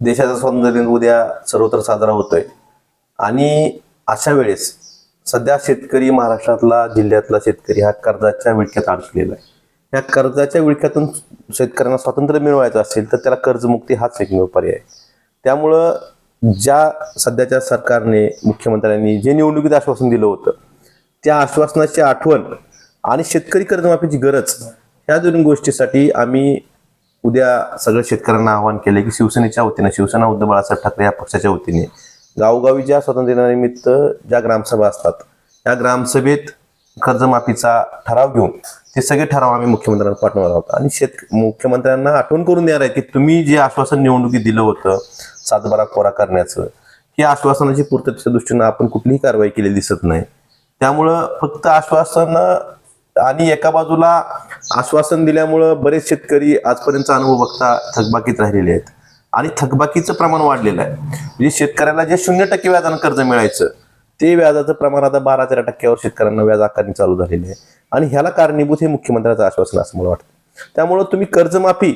देशाचा स्वातंत्र्य दिन उद्या सर्वत्र साजरा होतोय आणि अशा वेळेस सध्या शेतकरी महाराष्ट्रातला जिल्ह्यातला शेतकरी हा कर्जाच्या विळख्यात अडकलेला आहे या कर्जाच्या विळख्यातून शेतकऱ्यांना स्वातंत्र्य मिळवायचं असेल तर त्याला कर्जमुक्ती हाच एकमेव पर्याय आहे. त्यामुळं ज्या सध्याच्या सरकारने मुख्यमंत्र्यांनी जे निवडणुकीत आश्वासन दिलं होतं त्या आश्वासनाची आठवण आणि शेतकरी कर्जमाफीची गरज ह्या दोन गोष्टीसाठी आम्ही उद्या सगळ्या शेतकऱ्यांना आवाहन केले की शिवसेनेच्या वतीने शिवसेना उद्धव बाळासाहेब ठाकरे या पक्षाच्या वतीने गावोगावी ज्या स्वातंत्र्य दिनानिमित्त ज्या ग्रामसभा असतात त्या ग्रामसभेत कर्जमाफीचा ठराव घेऊन ते सगळे ठराव आम्ही मुख्यमंत्र्यांना पाठवणार आहोत. आणि शेत मुख्यमंत्र्यांना आठवण करून देणार आहे की तुम्ही जे आश्वासन निवडणुकीत दिलं होतं सातबारा कोरा करण्याचं या आश्वासनाची पूर्ततेच्या दृष्टीनं आपण कुठलीही कारवाई केलेली दिसत नाही. त्यामुळं फक्त आश्वासनं आणि एका बाजूला आश्वासन दिल्यामुळं बरेच शेतकरी आजपर्यंतचा अनुभव बघता थकबाकीत राहिलेले आहेत. आणि थकबाकीचं प्रमाण वाढलेलं आहे. म्हणजे शेतकऱ्याला जे शून्य टक्के व्याजानं कर्ज मिळायचं ते व्याजाचं प्रमाण आता बारा तेरा टक्क्यावर शेतकऱ्यांना व्याज आकारणी चालू झालेली आहे. आणि ह्याला कारणीभूत हे मुख्यमंत्र्यांचं आश्वासन असं मला वाटतं. त्यामुळं तुम्ही कर्जमाफी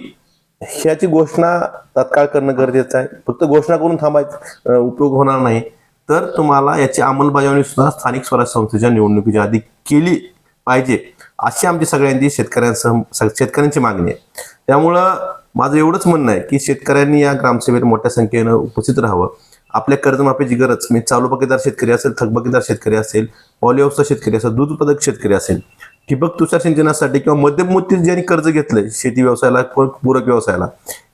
ह्याची घोषणा तात्काळ करणं गरजेचं आहे. फक्त घोषणा करून थांबायचं उपयोग होणार नाही. तर तुम्हाला याची अंमलबजावणी सुद्धा स्थानिक स्वराज्य संस्थेच्या निवडणुकीच्या आधी केली पाहिजे. अशी आमची सगळ्यांची शेतकऱ्यांसह शेतकऱ्यांची मागणी आहे. त्यामुळं माझं एवढंच म्हणणं आहे की शेतकऱ्यांनी या ग्रामसभेत मोठ्या संख्येनं उपस्थित राहावं. आपल्या कर्जमाफीची गरज मी चालू बाकीदार शेतकरी असेल थकबाकीदार शेतकरी असेल पॉलिहाऊसचा शेतकरी असेल दूध उत्पादक शेतकरी असेल ठिबक तुषार सिंचनासाठी किंवा मध्यममुक्ती ज्यांनी कर्ज घेतलंय शेती व्यवसायाला पूरक व्यवसायाला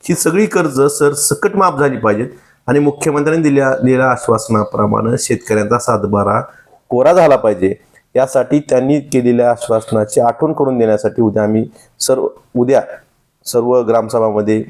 ही सगळी कर्ज सर सकट माफ झाली पाहिजेत आणि मुख्यमंत्र्यांनी दिल्या दिलेल्या आश्वासनाप्रमाणे शेतकऱ्यांचा सातबारा कोरा झाला पाहिजे. यासाठी त्यांनी केलेल्या आश्वासनाची आठवण करून देण्यासाठी उद्या आम्ही सर्व उद्या सर्व ग्रामसभामध्ये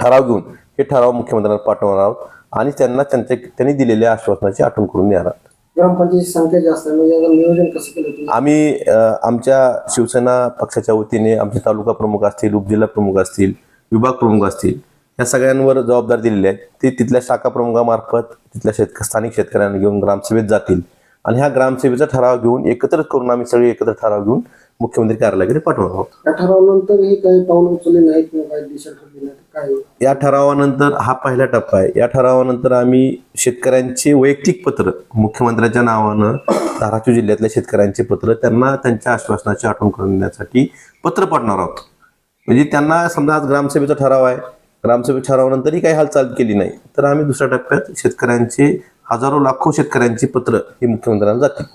ठराव घेऊन हे ठराव मुख्यमंत्र्यांना पाठवणार आहोत आणि त्यांना त्यांच्या त्यांनी दिलेल्या आश्वासनाची आठवण करून देणार आहोत. ग्रामपंचायतीची संख्या जास्त आहे. म्हणजे याचं नियोजन कसं केलं तुम्ही? आम्ही आमच्या शिवसेना पक्षाच्या वतीने आमचे तालुका प्रमुख असतील उपजिल्हा प्रमुख असतील विभाग प्रमुख असतील या सगळ्यांवर जबाबदार दिलेले आहेत ते तिथल्या शाखा प्रमुखामार्फत तिथल्या शेतक स्थानिक शेतकऱ्यांना घेऊन ग्रामसभेत जातील. आणि ह्या ग्रामसभेचा ठराव घेऊन एकत्र करून आम्ही सगळे एकत्र ठराव घेऊन मुख्यमंत्री कार्यालयाकडे पाठवणार आहोत. या ठरावानंतर ही काही पाऊल उचलली नाहीत किंवा काही दिशा ठरली नाही काय या ठरावानंतर हा पहिला टप्पा आहे. या ठरावानंतर आम्ही शेतकऱ्यांचे वैयक्तिक पत्र मुख्यमंत्र्यांच्या नावानं धाराशिव जिल्ह्यातल्या शेतकऱ्यांचे पत्र त्यांना त्यांच्या आश्वासनाची आठवण करून देण्यासाठी पत्र पाठवणार आहोत. म्हणजे त्यांना समजा आज ग्रामसभेचा ठराव आहे. ग्रामसभे ठरावानंतरही काही हालचाल केली नाही. तर आम्ही दुसऱ्या टप्प्यात शेतकऱ्यांचे हजारो लाखो शेतकऱ्यांची पत्र ही मुख्यमंत्र्यांना जातील.